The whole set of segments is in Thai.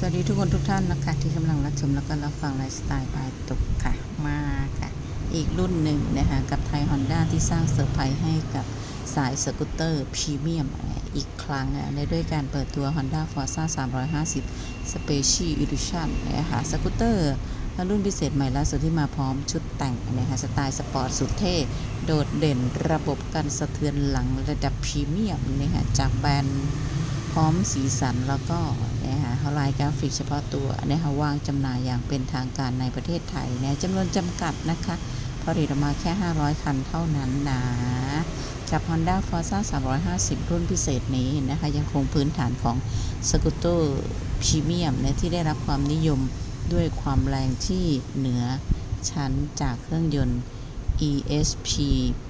สวัสดีทุกคนทุกท่านนะคะที่กำลังรับชมแล้วก็รับฟังไลฟ์สไตล์ปลายตุกค่ะมาค่ะอีกรุ่นหนึ่งนะคะกับไทยฮอนด้าที่สร้างเซอร์ไพรส์ให้กับสายสกูตเตอร์พรีเมียมอีกครั้งนะในด้วยการเปิดตัว Honda Forza 350 Special Edition นะคะสกูตเตอร์รุ่นพิเศษใหม่ล่าสุดที่มาพร้อมชุดแต่งนะคะสไตล์สปอร์ตสุดเท่ โดดเด่นระบบกันสะเทือนหลังระดับพรีเมียมนะคะจากแบรนด์ พร้อมสีสันแล้วก็นะคะลายกราฟิกเฉพาะตัวนะคะวางจำหน่ายอย่างเป็นทางการในประเทศไทยนะจำนวนจำกัดนะคะผลิตออกมาแค่ 500 คันเท่านั้นนะกับ Honda Forza 350 รุ่นพิเศษนี้นะคะยังคงพื้นฐานของสกูตเตอร์พรีเมียมนะที่ได้รับความนิยมด้วยความแรงที่เหนือชั้นจากเครื่องยนต์ ESP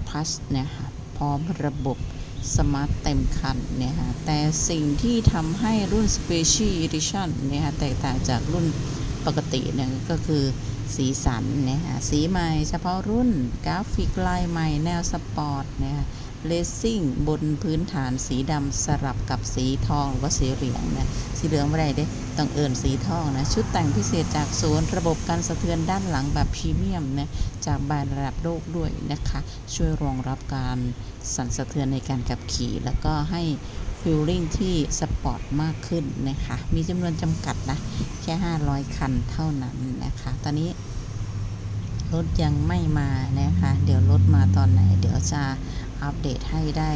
Plus นะคะพร้อมระบบ สมาร์ทเต็มคันเนี่ยค่ะแต่สิ่งที่ทำให้รุ่น Special Edition เนี่ยค่ะแตกต่างจากรุ่นปกติเนี่ยก็คือสีสันเนี่ยฮะสีใหม่เฉพาะรุ่นกราฟิกลายใหม่แนวสปอร์ตเนี่ยค่ะ เลสซิ่งบนพื้นฐานสีดำสลับกับสีทองหรือว่าสีเหลืองนะสีเหลืองไม่ได้เด้ต้องเอิญสีทองนะ ชุดแต่งพิเศษจากศูนย์ระบบการสะเทือนด้านหลังแบบพรีเมียมนะจากแบรนด์ระดับโลกด้วยนะคะ ช่วยรองรับการสั่นสะเทือนในการขับขี่ แล้วก็ให้ฟิลลิ่งที่สปอร์ตมากขึ้นนะคะ มีจำนวนจำกัดนะ แค่ 500 คันเท่านั้นนะคะ ตอนนี้ รถยังไม่มานะคะ เดี๋ยวรถมาตอนไหน เดี๋ยวจะอัปเดตให้ได้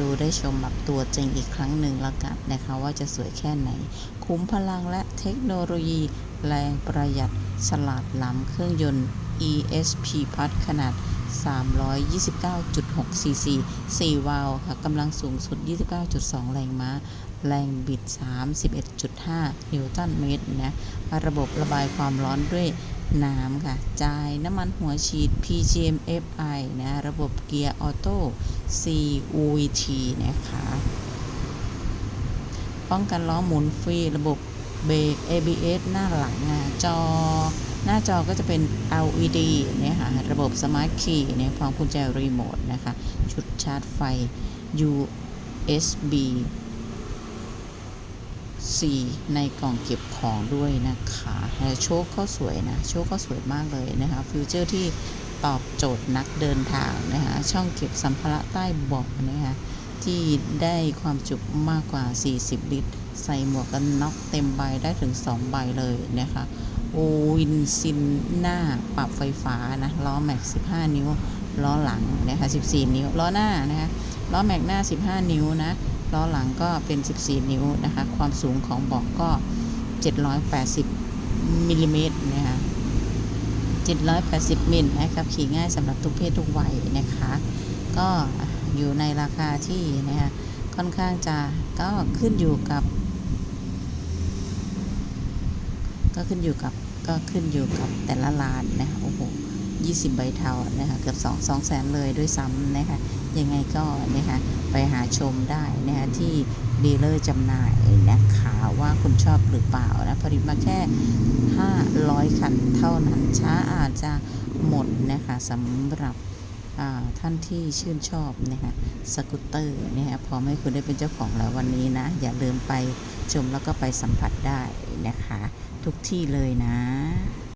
ดูได้ชมแบบตัวจริงอีกครั้งหนึ่งแล้วกันนะคะ ว่าจะสวยแค่ไหน คุ้มพลังและเทคโนโลยี แรงประหยัดฉลาดล้ำเครื่องยนต์ ESP Plus ขนาด 329.6 cc 4วาล์วค่ะกำลังสูงสุด 29.2 แรงม้า แรงบิด 31.5 นิวตันเมตรนะ ระบบระบายความร้อนด้วย น้ำค่ะ จ่ายน้ำมันหัวฉีด PGM FI นะ ระบบเกียร์ออโต้ CVT นะคะ ป้องกันล้อหมุนฟรี ระบบเบรก ABS หน้าหลังอะจอ หน้าจอก็จะเป็น LED เนี่ยค่ะ ระบบ Smart Key เนี่ยพร้อมกุญแจรีโมทนะคะ ชุดชาร์จไฟ USB C ในกล่องเก็บของด้วยนะคะแล้วโชคก็สวยนะ โชคก็สวยมากเลยนะคะฟิวเจอร์ที่ตอบโจทย์นักเดินทางนะคะช่องเก็บสัมภาระใต้เบาะนะคะที่ได้ความจุมากกว่า 40 ลิตร ใส่หมวกกันน็อกเต็มใบได้ถึง 2 ใบเลยนะคะโอวินซินหน้าปรับไฟฟ้านะล้อแม็ก 15 นิ้วล้อหลังนะคะ 14 นิ้วล้อหน้านะคะล้อแม็กหน้า 15 นิ้วนะ ล้อหลังก็เป็น 14 นิ้วนะคะ ความสูงของเบาะก็ 780มิลลิเมตรนะคะ780มิลนะครับขี่ง่ายสำหรับทุกเพศทุกวัยนะคะ ก็อยู่ในราคาที่นะคะค่อนข้างจะก็ขึ้นอยู่กับ ก็ขึ้นอยู่กับก็ขึ้นอยู่กับแต่ละร้านนะคะโอ้โห 20 ใบเทานะคะเกือบ2 2แสนเลยด้วยซ้ำนะคะยังไงก็นะคะไปหาชมได้นะคะที่ดีลเลอร์จำหน่ายนะคะว่าคุณชอบหรือเปล่านะผลิตมาแค่ 500 คันเท่านั้น ช้าอาจจะหมดนะคะสำหรับท่านที่ชื่นชอบนะคะสกูตเตอร์นะคะพร้อมให้คุณได้เป็นเจ้าของแล้ววันนี้นะ อย่าลืมไปชมแล้วก็ไปสัมผัสได้นะคะ ทุกที่เลยนะ